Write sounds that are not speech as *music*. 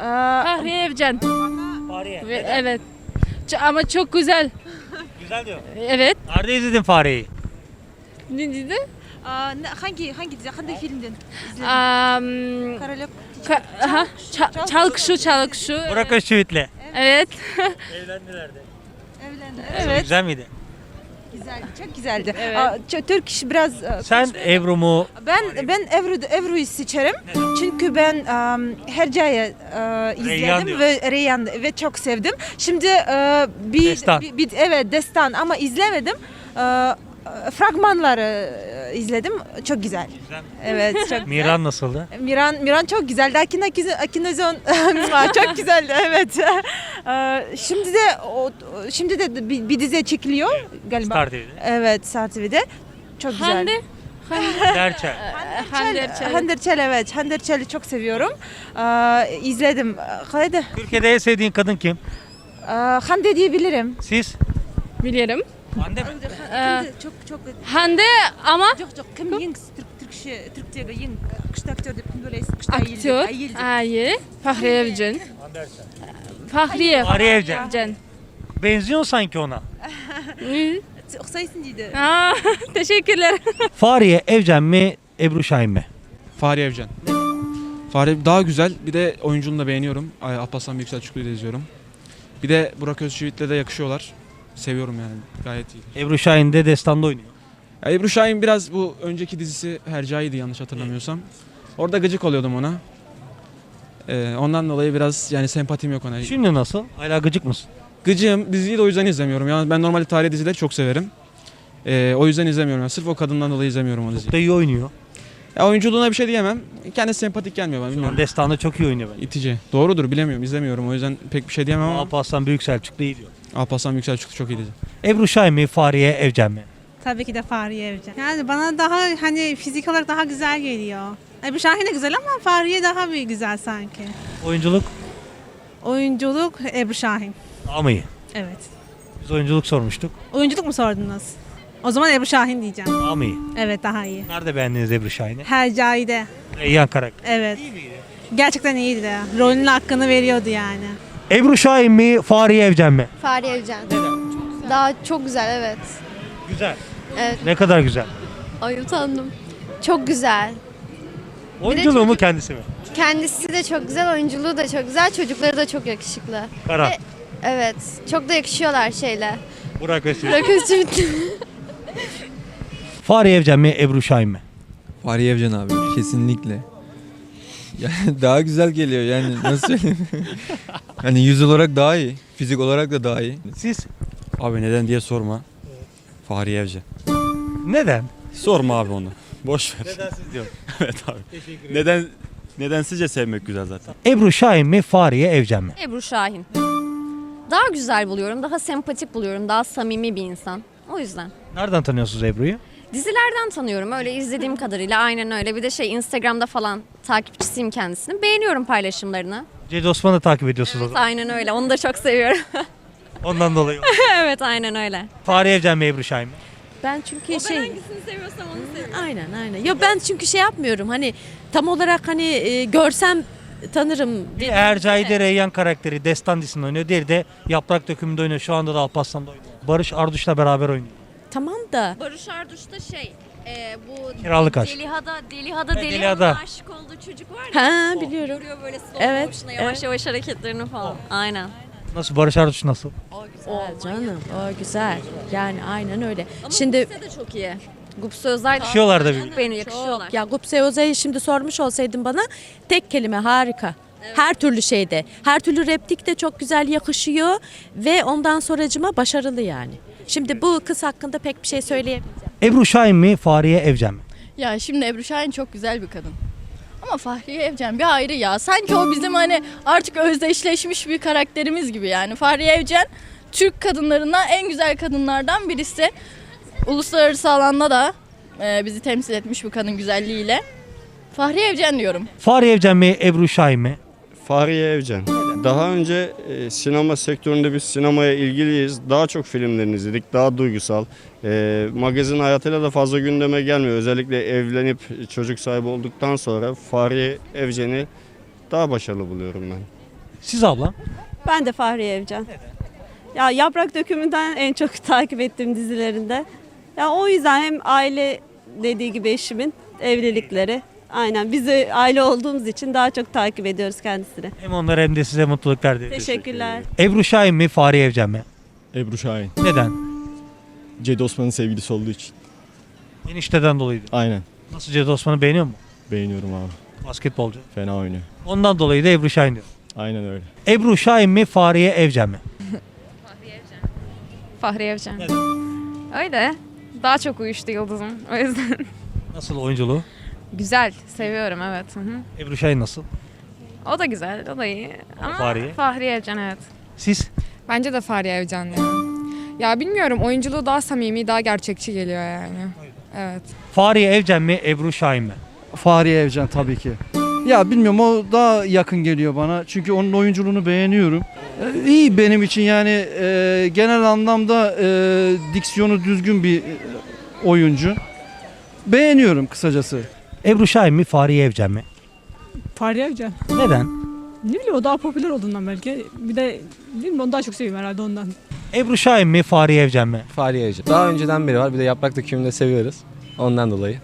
Fahriye Evcen. Fahriye. Ve- Evet. Ç- Ama çok güzel. Güzel diyor. Evet. Nerede izledin Fahriye'yi? Ne dedi? aa, ne- hangi hangi dizi, hangi filmden? izledin? Um, Karoluk. ka- aha, ça- çalkışu çalkışu. Burak Özçivit'le. Evet. Evlendiler de. Evlendi. Evet. Güzel miydi? Güzeldi, çok güzeldi. Evet. Aa, çok- Türk iş biraz e, Sen Ebru mu? Ben ben Ebru Ebru'yu seçerim. Çünkü ben um, Hercai'yi e, izledim ve Reyhan ve çok sevdim. Şimdi e, bir, Destan. bir, bir- evet destan ama izlemedim. E, fragmanları e, izledim. Çok güzel. Güzel. Evet, çok *laughs* güzel. Miran nasıldı? Miran Miran çok güzeldi. Akin Akin Akinozon çok güzeldi. Evet. *laughs* E, şimdi de şimdi de bir, bir dizi çekiliyor galiba. Star TV'de. Evet, Star TV'de. Çok güzel. Hande. Derçel. Hande *laughs* Çel, Erçel. Hande Erçel evet. Hande Erçel'i çok seviyorum. Ee, izledim. Hadi. Türkiye'de en sevdiğin kadın kim? Ee, Hande diyebilirim. Siz? Biliyorum. Hande mi? Hande çok çok Hande ama çok çok kim ying Türk Türkçe Türkçe'de ying kışta aktör de böyle kışta aktör. Hayır. Fahriye Evcen. Hande Erçel. Fahriye. Fahriye Evcen. Benziyor sanki ona. Hı. Oxaysın dedi. Aa, *laughs* teşekkürler. Fahriye Evcen mi? Ebru Şahin mi? Fahri Evcen. Fahri daha güzel. Bir de oyunculuğunu da beğeniyorum. Ay, Alparslan Büyüksel Çukur'u da izliyorum. Bir de Burak Özçivit'le de yakışıyorlar. Seviyorum yani. Gayet iyi. Ebru Şahin de Destan'da oynuyor. Ya Ebru Şahin biraz bu önceki dizisi Hercai'ydi yanlış hatırlamıyorsam. Orada gıcık oluyordum ona. Ee, ondan dolayı biraz yani sempatim yok ona. Şimdi nasıl? Hala gıcık mısın? Gıcığım diziyi de o yüzden izlemiyorum. Yani ben normalde tarihi dizileri çok severim. Ee, o yüzden izlemiyorum. Yani sırf o kadından dolayı izlemiyorum o diziyi. Da iyi oynuyor. Ya oyunculuğuna bir şey diyemem. Kendisi sempatik gelmiyor bana bilmiyorum. Destan'da çok iyi oynuyor bence. İtici. Doğrudur bilemiyorum izlemiyorum. O yüzden pek bir şey diyemem ama Alparslan Büyük Selçuklu iyi diyor. Alparslan Yüksel çıktı çok iyi dizi. Ebru Şahin mi? Fahriye Evcen mi? Tabii ki de Fahriye Evcen. Yani bana daha hani fizik olarak daha güzel geliyor. Ebru Şahin de güzel ama Fahriye daha bir güzel sanki. Oyunculuk Oyunculuk Ebru Şahin. daha mı iyi? Evet. Biz oyunculuk sormuştuk. Oyunculuk mu sordunuz? O zaman Ebru Şahin diyeceğim. Daha mı iyi? Evet daha iyi. Nerede beğendiniz Ebru Şahin'i? Hercai'de. Reyyan karakter. Evet. Gerçekten iyiydi. Rolünün hakkını veriyordu yani. Ebru Şahin mi? Fahriye Evcen mi? Fahriye Evcen. Daha çok güzel evet. Güzel. Evet. Ne kadar güzel. Ay utandım. Çok güzel. Oyunculuğu mu çocuk- kendisi mi? Kendisi de çok güzel, oyunculuğu da çok güzel, çocukları da çok yakışıklı. Karan. Ve- Evet, çok da yakışıyorlar şeyle. Burak Özçivit. Burak Özçivit. Fahriye Evcen mi? Ebru Şahin mi? Fahriye Evcen abi kesinlikle. Yani *laughs* daha güzel geliyor yani nasıl söyleyeyim. yani *laughs* yüz olarak daha iyi. Fizik olarak da daha iyi. Siz? Abi neden diye sorma. Fahriye Evcen. Neden? Sorma abi onu. Boş ver. Neden siz diyorum. *laughs* evet abi. Neden neden sizce sevmek güzel zaten. Ebru Şahin mi? Fahriye Evcen mi? Ebru Şahin. Daha güzel buluyorum, daha sempatik buluyorum, daha samimi bir insan. O yüzden. Nereden tanıyorsunuz Ebru'yu? Dizilerden tanıyorum öyle izlediğim kadarıyla aynen öyle. Bir de şey Instagram'da falan takipçisiyim kendisini. Beğeniyorum paylaşımlarını. Cedi Osman'ı takip ediyorsunuz o zaman. aynen öyle. Onu da çok seviyorum. *laughs* Ondan dolayı. *laughs* evet aynen öyle. Fahriye Evcen mi? Ebru Şahin mi? Ben çünkü şey hangisini seviyorsam onu seviyorum. aynen aynen. Ya ben çünkü şey yapmıyorum. Hani tam olarak hani e, görsem tanırım. Bir gibi. de Reyyan karakteri Destan dizisinde oynuyor. Diğeri de Yaprak Dökümü'nde oynuyor. Şu anda da Alparslan'da oynuyor. Barış Arduş'la beraber oynuyor. Tamam da Barış Arduç da şey e, bu Kiralık aşk. Deliha'da Deliha'da Ha, Deliha'da Deliha'da. aşık olduğu çocuk var ya. ha O. biliyorum. Görüyor böyle slow Evet, motion'la yavaş evet. yavaş hareketlerini falan. Aynen. Nasıl Barış Arduç nasıl? O güzel canım. O güzel. Yani aynen öyle. Ama şimdi Gupse de çok iyi. Gupse Özay da Yakışıyorlar da birbirine. Beni yakışıyorlar. ya Gupse Özay'ı şimdi sormuş olsaydın bana tek kelime harika. Her türlü şeyde. Her türlü replik de çok güzel yakışıyor ve ondan sonracıma başarılı yani. Şimdi bu kız hakkında pek bir şey söyleyemeyeceğim. Ebru Şahin mi? Fahriye Evcen mi? Ya şimdi Ebru Şahin çok güzel bir kadın. Ama Fahriye Evcen bir ayrı ya. Sanki o bizim hani artık özdeşleşmiş bir karakterimiz gibi yani. Fahriye Evcen Türk kadınlarından en güzel kadınlardan birisi. Uluslararası alanda da e, bizi temsil etmiş bu kadın güzelliğiyle. Fahriye Evcen diyorum. Fahriye Evcen mi? Ebru Şahin mi? Fahriye Evcen. Daha önce e, sinema sektöründe biz sinemaya ilgiliyiz. Daha çok filmlerini izledik. Daha duygusal. E, magazin hayatıyla da fazla gündeme gelmiyor. Özellikle evlenip çocuk sahibi olduktan sonra Fahriye Evcen'i daha başarılı buluyorum ben. Siz ablam? Ben de Fahriye Evcen. Ya Yaprak Dökümü'nden en çok *laughs* takip ettiğim dizilerinde. Ya o yüzden hem aile dediği gibi eşimin evlilikleri. Aynen biz de aile olduğumuz için daha çok takip ediyoruz kendisini. Hem onlara hem de size mutluluklar diliyorum. Teşekkürler. Ebru Şahin mi Fahriye Evcen mi? Ebru Şahin. Neden? Cedi Osman'ın sevgilisi olduğu için. Enişteden dolayı. Aynen. Nasıl Cedi Osman'ı beğeniyor mu? Beğeniyorum abi. Basketbolcu. Fena oynuyor. Ondan dolayı da Ebru Şahin diyor. Aynen öyle. Ebru Şahin mi Fahriye Evcen mi? *laughs* Fahriye Evcen. Öyle. Daha çok uyuştu yıldızım. O yüzden. Nasıl oyunculuğu? Güzel. Seviyorum evet. Hı hı. Ebru Şahin nasıl? O da güzel. O da iyi. Ama Fahriye? Fahriye Evcen evet. Siz? Bence de Fahriye Evcen ya. Ya bilmiyorum oyunculuğu daha samimi, daha gerçekçi geliyor yani. Evet. Fahriye Evcen mi Ebru Şahin mi? Fahriye Evcen tabii ki. Ya bilmiyorum o daha yakın geliyor bana. Çünkü onun oyunculuğunu beğeniyorum. Ee, iyi benim için yani e, genel anlamda e, diksiyonu düzgün bir e, oyuncu. Beğeniyorum kısacası. Ebru Şahin mi Fahriye Evcen mi? Fahriye Evcen. Neden? Ne bileyim o daha popüler olduğundan belki. Bir de bilmiyorum onu daha çok seviyorum herhalde ondan. Ebru Şahin mi Fahriye Evcen mi? Fahriye Evcen. Daha önceden beri var. Bir de yaprak dökümünü de seviyoruz. Ondan dolayı.